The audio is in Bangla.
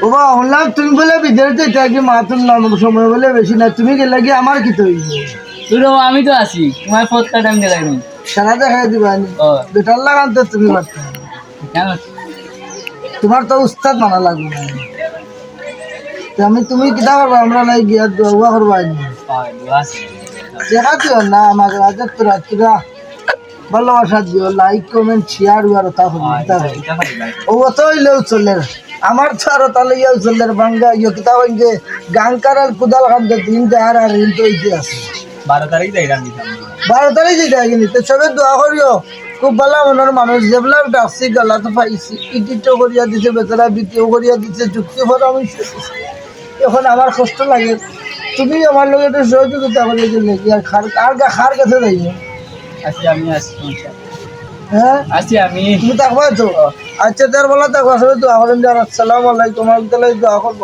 বাবা শুনলাম তুমি বলে বিদেশ যেতে কি মা তুমি নাম সময় বলে বেশি না তুমি গেলে কি আমার কি তৈরি? তুই আমি তো আছি তোমার পথ কাটা আমি গেলাম। সারা দেখাই দিবা বেটার লাগান তো তুমি পারতে তোমার তো উস্তাদ মানা লাগবে। আমি তুমি কিতা করব? আমরা নাই গিয়া দোয়া করব আইনি দেখা দিও না আমাকে রাজা তো রাত্রিরা। ভালোবাসা দিও লাইক কমেন্ট শেয়ার আর তা হবে। ও অত হইলেও চলে। আমার আরও তাহলে ইয়েও চলে বাঙ্গা ইয়ে কিতা হইছে গাঙ্কার আর কুদাল খান তো তিন আর আর ঋণ তো হইতে আছে বারো তারিখ যাই রাম বারো তারিখ যেটা কিনি তো সবে দোয়া করিও খুব ভালো মনের মানুষ যেগুলা ডাকছি গলা তো পাইছি ইটিটো করিয়া দিছে বেচারা বিক্রিও করিয়া দিছে চুক্তি দিছে। এখন আমার কষ্ট লাগে। তুমি আমার লোক একটু সহযোগিতা করিয়ে দিলে কি আর খার খার কাছে যাইব। আছি আমি আছি হ্যাঁ? আছি আমি। তুমি থাকবা তো আচ্ছা তার বলা থাকবা আসলে তো আসসালামু আলাইকুম আলহামদুলিল্লাহ দোয়া করব।